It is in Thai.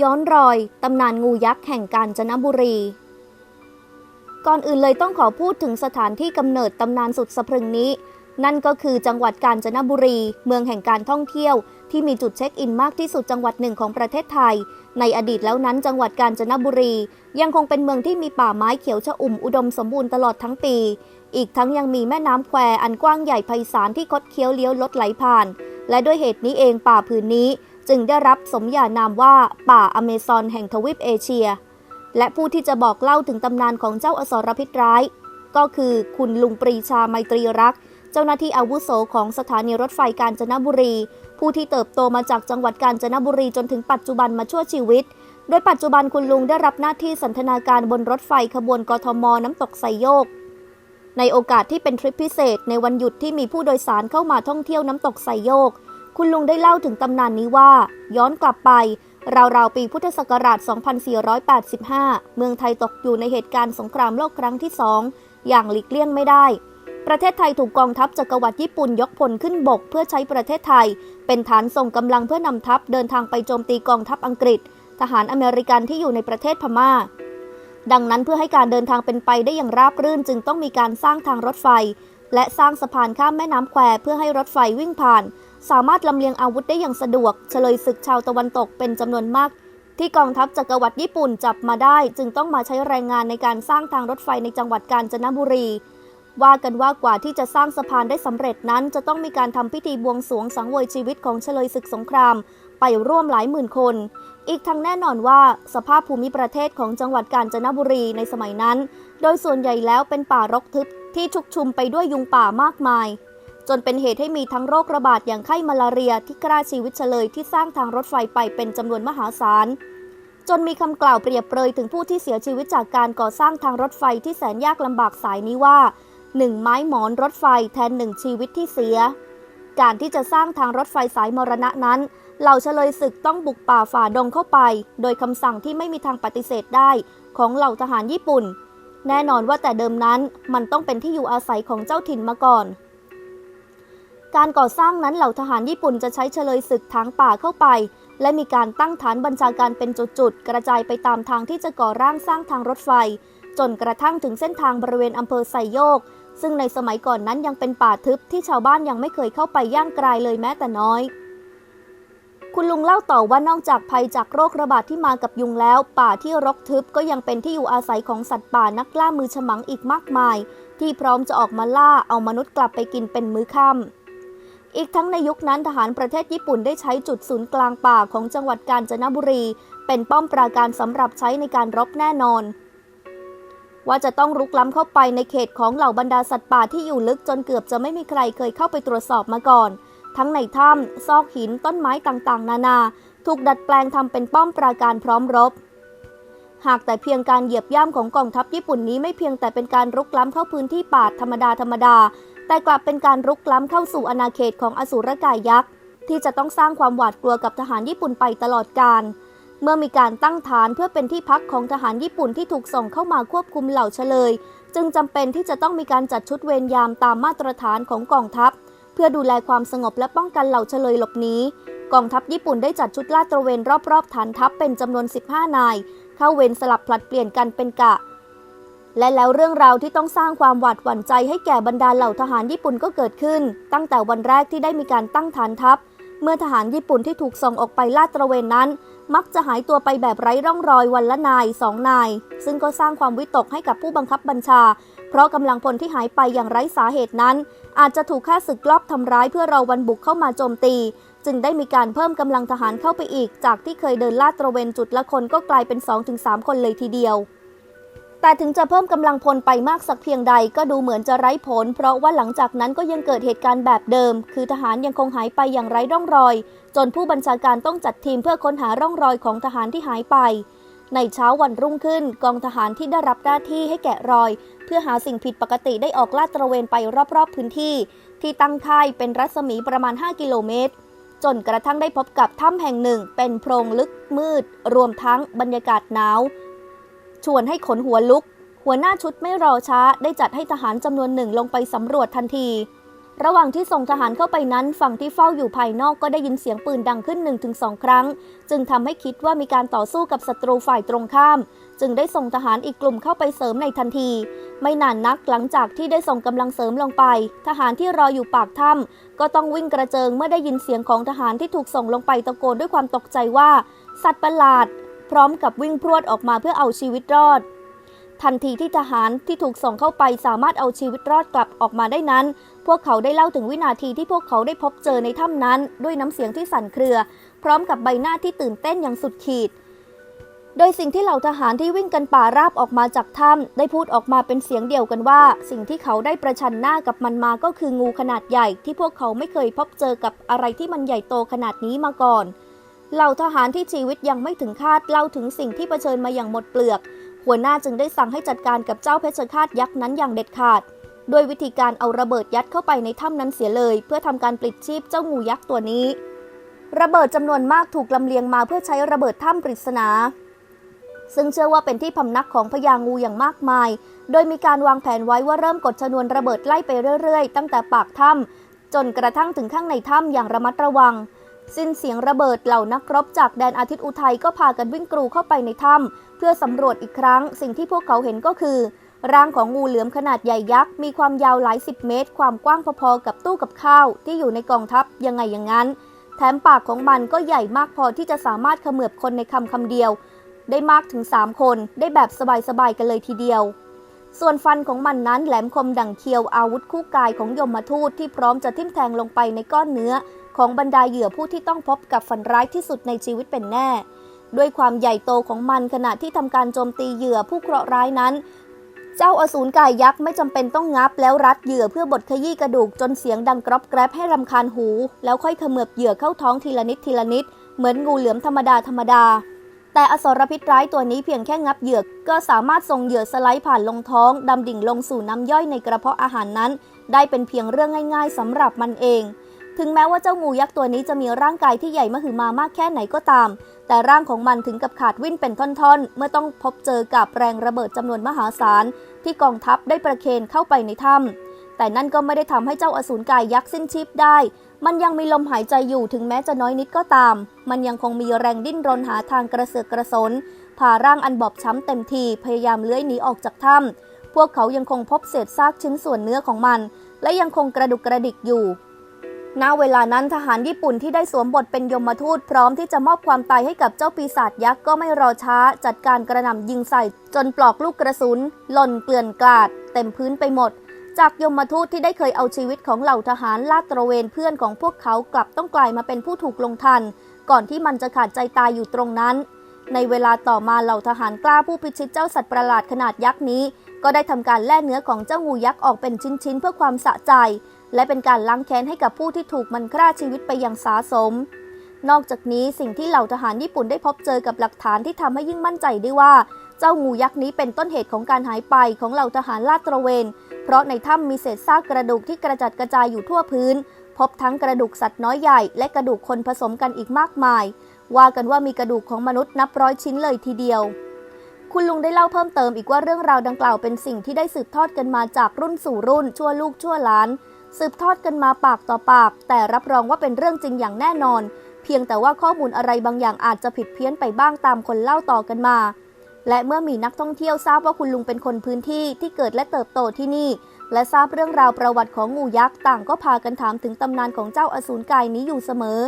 ย้อนรอยตำนานงูยักษ์แห่งกาญจนบุรี ก่อนอื่นเลยต้องขอพูดถึงสถานที่กำเนิดตำนานสุดสะพรึงนี้ นั่นก็คือจังหวัดกาญจนบุรี เมืองแห่งการท่องเที่ยว ที่มีจุดเช็คอินมากที่สุดจังหวัดหนึ่งของประเทศไทย ในอดีตแล้วนั้นจังหวัดกาญจนบุรี ยังคงเป็นเมืองที่มีป่าไม้เขียวชอุ่มอุดมสมบูรณ์ตลอดทั้งปี อีกทั้งยังมีแม่น้ำแควอันกว้างใหญ่ไพศาลที่คดเคี้ยวเลี้ยวลดไหลผ่าน และด้วยเหตุนี้เองป่าผืนนี้ จึงได้รับสมญานามว่าป่าอเมซอนแห่งทวีปเอเชีย และผู้ที่จะบอกเล่าถึงตำนานของเจ้าอสรพิษร้าย ก็คือคุณลุงปรีชาไมตรีรัก เจ้าหน้าที่อาวุโสของสถานีรถไฟกาญจนบุรี ผู้ที่เติบโตมาจากจังหวัดกาญจนบุรีจนถึงปัจจุบันมาชั่วชีวิต โดยปัจจุบันคุณลุงได้รับหน้าที่สันทนาการบนรถไฟขบวนกทมน้ำตกไซโยกในโอกาสที่เป็นทริปพิเศษในวันหยุดที่มีผู้โดยสารเข้ามาท่องเที่ยวน้ำตกไซโยก คุณลุงได้เล่าถึงตำนานนี้ว่า ย้อนกลับไป ราวๆ ปีพุทธศักราช 2485 เมืองไทยตกอยู่ในเหตุการณ์สงครามโลกครั้งที่สองอย่างหลีกเลี่ยงไม่ได้ ประเทศไทยถูกกองทัพจักรวรรดิญี่ปุ่นยกพลขึ้นบก เพื่อใช้ประเทศไทย เป็นฐานส่งกำลังเพื่อนำทัพเดินทางไปโจมตีกองทัพอังกฤษ ทหารอเมริกันที่อยู่ในประเทศพม่า ดังนั้นเพื่อให้การเดินทางเป็นไปได้อย่างราบรื่นจึงต้องมีการสร้างทางรถไฟ และสร้างสะพานข้ามแม่น้ำแควเพื่อให้รถไฟวิ่งผ่าน สามารถลำเลียงอาวุธได้อย่างสะดวก เฉลยศึกชาวตะวันตกเป็นจำนวนมาก ที่กองทัพจักรวรรดิญี่ปุ่นจับมาได้ จึงต้องมาใช้แรงงานในการสร้างทางรถไฟในจังหวัดกาญจนบุรี ว่ากันว่ากว่าที่จะสร้างสะพานได้สำเร็จนั้น จะต้องมีการทำพิธีบวงสรวงสังเวยชีวิตของเฉลยศึกสงคราม ไปร่วมหลายหมื่นคน อีกทั้งแน่นอนว่าสภาพภูมิประเทศของจังหวัดกาญจนบุรีในสมัยนั้น โดยส่วนใหญ่แล้วเป็นป่ารกทึบที่ชุกชุมไปด้วยยุงป่ามากมาย จนเป็นเหตุให้มีทั้งโรคระบาดอย่างไข้มาลาเรียที่กล้าชีวิตเฉลยที่สร้างทางรถไฟไปเป็นจำนวนมหาศาล จนมีคำกล่าวเปรียบเปรยถึงผู้ที่เสียชีวิตจากการก่อสร้างทางรถไฟที่แสนยากลำบากสายนี้ว่าหนึ่งไม้หมอนรถไฟแทนหนึ่งชีวิตที่เสีย การที่จะสร้างทางรถไฟสายมรณะนั้น เหล่าเฉลยศึกต้องบุกป่าฝ่าดงเข้าไป โดยคำสั่งที่ไม่มีทางปฏิเสธได้ของเหล่าทหารญี่ปุ่น แน่นอนว่าแต่เดิมนั้นมันต้องเป็นที่อยู่อาศัยของเจ้าถิ่นมาก่อน การก่อสร้างนั้นเหล่าทหารญี่ปุ่นจะใช้เฉลยศึกทางป่าเข้าไป และมีการตั้งฐานบัญชาการเป็นจุดๆ กระจายไปตามทางที่จะก่อร่างสร้างทางรถไฟ จนกระทั่งถึงเส้นทางบริเวณอำเภอไซโยก ซึ่งในสมัยก่อนนั้นยังเป็นป่าทึบที่ชาวบ้านยังไม่เคยเข้าไปย่างกรายเลยแม้แต่น้อย คุณลุงเล่าต่อว่านอกจากภัยจากโรคระบาดที่มากับยุงแล้ว ป่าที่รกทึบก็ยังเป็นที่อยู่อาศัยของสัตว์ป่านักล่ามือฉมังอีกมากมาย ที่พร้อมจะออกมาล่าเอามนุษย์กลับไปกินเป็นมื้อค่ำ อีกทั้งในยุคนั้นทหารประเทศญี่ปุ่นได้ใช้จุดศูนย์กลางป่าของจังหวัดกาญจนบุรี เป็นป้อมปราการสำหรับใช้ในการรบแน่นอน ว่าจะต้องรุกล้ำเข้าไปในเขตของเหล่าบรรดาสัตว์ป่าที่อยู่ลึกจนเกือบจะไม่มีใครเคยเข้าไปตรวจสอบมาก่อน ทั้งในถ้ำซอกหินต้นไม้ต่างๆ นานา ถูกดัดแปลงทำเป็นป้อมปราการพร้อมรบหากแต่เพียงการเหยียบย่ำของกองทัพญี่ปุ่นนี้ไม่เพียงแต่เป็นการรุกล้ำเข้าพื้นที่ป่าธรรมดาธรรมดา แต่กลับเป็นการรุกล้ำเข้าสู่อาณาเขตของอสูรกายยักษ์ที่จะต้องสร้างความหวาดกลัวกับทหารญี่ปุ่นไปตลอดกาลเมื่อมีการตั้งฐานเพื่อเป็นที่พักของทหารญี่ปุ่นที่ถูกส่งเข้ามาควบคุมเหล่าเฉลย จึงจำเป็นที่จะต้องมีการจัดชุดเวรยามตามมาตรฐานของกองทัพ เพื่อดูแลความสงบและป้องกันเหล่าเฉลยหลบหนีกองทัพญี่ปุ่นได้จัดชุดลาดตระเวนรอบๆฐานทัพเป็นจำนวน 15 นาย เข้าเวรสลับผลัดเปลี่ยนกันเป็นกะ และแล้วเรื่องราวที่ต้องสร้างความหวาดหวั่นใจให้แก่บรรดาเหล่าทหารญี่ปุ่นก็เกิดขึ้น ตั้งแต่วันแรกที่ได้มีการตั้งฐานทัพ เมื่อทหารญี่ปุ่นที่ถูกส่งออกไปลาดตระเวนนั้น มักจะหายตัวไปแบบไร้ร่องรอยวันละนายสองนาย ซึ่งก็สร้างความวิตกให้กับผู้บังคับบัญชา เพราะกำลังพลที่หายไปอย่างไร้สาเหตุนั้น อาจจะถูกฆ่าศึกลอบทำร้ายเพื่อรอวันบุกเข้ามาโจมตี จึงได้มีการเพิ่มกำลังทหารเข้าไปอีก จากที่เคยเดินลาดตระเวนจุดละคนก็กลายเป็น 2-3 คนเลยทีเดียว แต่ถึงจะเพิ่มกำลังพลไปมากสักเพียงใดก็ดูเหมือนจะไร้ผล เพราะว่าหลังจากนั้นก็ยังเกิดเหตุการณ์แบบเดิม คือทหารยังคงหายไปอย่างไร้ร่องรอย จนผู้บัญชาการต้องจัดทีมเพื่อค้นหาร่องรอยของทหารที่หายไป ในเช้าวันรุ่งขึ้น กองทหารที่ได้รับหน้าที่ให้แกะรอย เพื่อหาสิ่งผิดปกติได้ออกลาดตระเวนไปรอบๆพื้นที่ ที่ตั้งค่ายเป็นรัศมีประมาณ 5 กิโลเมตรจนกระทั่งได้พบกับถ้ำแห่งหนึ่งเป็นโพรงลึกมืด รวมทั้งบรรยากาศหนาว ชวนให้ขนหัวลุก หัวหน้าชุดไม่รอช้าได้จัดให้ทหารจำนวนหนึ่งลงไปสำรวจทันที ระหว่างที่ส่งทหารเข้าไปนั้น ฝั่งที่เฝ้าอยู่ภายนอกก็ได้ยินเสียงปืนดังขึ้น 1-2 ครั้ง จึงทำให้คิดว่ามีการต่อสู้กับศัตรูฝ่ายตรงข้าม จึงได้ส่งทหารอีกกลุ่มเข้าไปเสริมในทันที ไม่นานนักหลังจากที่ได้ส่งกำลังเสริมลงไป ทหารที่รออยู่ปากถ้ำก็ต้องวิ่งกระเจิงเมื่อได้ยินเสียงของทหารที่ถูกส่งลงไปตะโกนด้วยความตกใจว่า สัตว์ประหลาด พร้อมกับวิ่งพรวดออกมาเพื่อเอาชีวิตรอด ทันทีที่ทหารที่ถูกส่งเข้าไปสามารถเอาชีวิตรอดกลับออกมาได้นั้น พวกเขาได้เล่าถึงวินาทีที่พวกเขาได้พบเจอในถ้ำนั้น ด้วยน้ำเสียงที่สั่นเครือ พร้อมกับใบหน้าที่ตื่นเต้นอย่างสุดขีด โดยสิ่งที่เหล่าทหารที่วิ่งกันป่าราบออกมาจากถ้ำได้พูดออกมาเป็นเสียงเดียวกันว่า สิ่งที่เขาได้ประชันหน้ากับมันมาก็คืองูขนาดใหญ่ ที่พวกเขาไม่เคยพบเจอกับอะไรที่มันใหญ่โตขนาดนี้มาก่อน เหล่าทหารที่ชีวิตยังไม่ถึงคาดเล่าถึงสิ่งที่เผชิญมาอย่างหมดเปลือก หัวหน้าจึงได้สั่งให้จัดการกับเจ้าเพชฌฆาตยักษ์นั้นอย่างเด็ดขาดโดยวิธีการเอาระเบิดยัดเข้าไปในถ้ำนั้นเสียเลย เพื่อทำการปลิดชีพเจ้างูยักษ์ตัวนี้ ระเบิดจำนวนมากถูกลำเลียงมาเพื่อใช้ระเบิดถ้ำปริศนา ซึ่งเชื่อว่าเป็นที่พำนักของพญางูอย่างมากมาย โดยมีการวางแผนไว้ว่าเริ่มกดชนวนระเบิดไล่ไปเรื่อย ๆ ตั้งแต่ปากถ้ำจนกระทั่งถึงข้างในถ้ำอย่างระมัดระวัง สิ้นเสียงระเบิดเหล่านักรบจากแดนอาทิตย์อุทัยก็พากันวิ่งกรูเข้าไปในถ้ำเพื่อสำรวจอีกครั้ง สิ่งที่พวกเขาเห็นก็คือ ร่างของงูเหลือมขนาดใหญ่ยักษ์ มีความยาวหลายสิบเมตร ความกว้างพอๆกับตู้กับข้าว ที่อยู่ในกองทัพยังไงอย่างนั้น แถมปากของมันก็ใหญ่มากพอที่จะสามารถเขมือบคนในคำคำเดียว ได้มากถึง 3 คน ได้แบบสบายๆกันเลยทีเดียวส่วนฟันของมันนั้นแหลมคมดั่งเคียวอาวุธคู่กายของยมทูตที่พร้อมจะทิ่มแทงลงไปในก้อนเนื้อ ของบรรดาเหยื่อผู้ที่ต้องพบกับฝันร้ายที่สุดในชีวิตเป็นแน่ ด้วยความใหญ่โตของมันขณะที่ทำการโจมตีเหยื่อผู้เคราะห์ร้ายนั้น เจ้าอสูรกายยักษ์ไม่จำเป็นต้องงับแล้วรัดเหยื่อเพื่อบดขยี้กระดูกจนเสียงดังกรอบแกรบให้รำคาญหู แล้วค่อยเขมือบเหยื่อเข้าท้องทีละนิดทีละนิด เหมือนงูเหลือมธรรมดาธรรมดาแต่อสรพิษร้ายตัวนี้เพียงแค่งับเหยื่อก็สามารถส่งเหยื่อสไลด์ผ่านลงท้อง ดำดิ่งลงสู่น้ำย่อยในกระเพาะอาหารนั้น ได้เป็นเพียงเรื่องง่าย ๆสำหรับมันเอง ถึงแม้ว่าเจ้างูยักษ์ตัวนี้จะมีร่างกายที่ใหญ่มหึมามากแค่ไหนก็ตาม แต่ร่างของมันถึงกับขาดวิ่นเป็นท่อนๆ เมื่อต้องพบเจอกับแรงระเบิดจำนวนมหาศาล ที่กองทัพได้ประเคนเข้าไปในถ้ำแต่นั่นก็ไม่ได้ทำให้เจ้าอสูรกายยักษ์สิ้นชีพได้ มันยังมีลมหายใจอยู่ถึงแม้จะน้อยนิดก็ตาม มันยังคงมีแรงดิ้นรนหาทางกระเสือกกระสนผ่าร่างอันบอบช้ำเต็มทีพยายามเลื้อยหนีออกจากถ้ำพวกเขายังคงพบเศษซากชิ้นส่วนเนื้อของมัน และยังคงกระดุกกระดิกอยู่ ณเวลานั้นทหารญี่ปุ่นที่ได้สวมบทเป็นยมทูตพร้อมที่จะมอบความตายให้กับเจ้าปีศาจยักษ์ก็ไม่รอช้า จัดการกระหน่ำยิงใส่ จนปลอกลูกกระสุน หล่นเกลื่อนกลาด เต็มพื้นไปหมด จากยมทูตที่ได้เคยเอาชีวิตของเหล่าทหารลาดตระเวนเพื่อนของพวกเขากลับต้องกลายมาเป็นผู้ถูกลงทัน ก่อนที่มันจะขาดใจตายอยู่ตรงนั้น ในเวลาต่อมาเหล่าทหารกล้าผู้พิชิตเจ้าสัตว์ประหลาดขนาดยักษ์นี้ ก็ได้ทำการแล่เนื้อของเจ้างูยักษ์ออกเป็นชิ้นๆ เพื่อความสะใจ และเป็นการล้างแค้นให้กับผู้ที่ถูกมันฆ่าชีวิตไปอย่างสาสม นอกจากนี้สิ่งที่เหล่าทหารญี่ปุ่นได้พบเจอกับหลักฐานที่ทำให้ยิ่งมั่นใจได้ว่า เจ้างูยักษ์นี้เป็นต้นเหตุของการหายไปของเหล่าทหารลาดตระเวน เพราะในถ้ำมีเศษซากกระดูกที่กระจัดกระจายอยู่ทั่วพื้น พบทั้งกระดูกสัตว์น้อยใหญ่ และกระดูกคนผสมกันอีกมากมาย ว่ากันว่ามีกระดูกของมนุษย์นับร้อยชิ้นเลยทีเดียว คุณลุงได้เล่าเพิ่มเติมอีกว่าเรื่องราวดังกล่าวเป็นสิ่งที่ได้สืบทอดกันมาจากรุ่นสู่รุ่น ชั่วลูกชั่วหลาน สืบทอดกันมาปากต่อปาก แต่รับรองว่าเป็นเรื่องจริงอย่างแน่นอน เพียงแต่ว่าข้อมูลอะไรบางอย่างอาจจะผิดเพี้ยนไปบ้างตามคนเล่าต่อกันมา และเมื่อมีนักท่องเที่ยวทราบว่าคุณลุงเป็นคนพื้นที่ที่เกิดและเติบโตที่นี่ และทราบเรื่องราวประวัติของงูยักษ์ต่างก็พากันถามถึงตำนานของเจ้าอสูรกายนี้อยู่เสมอ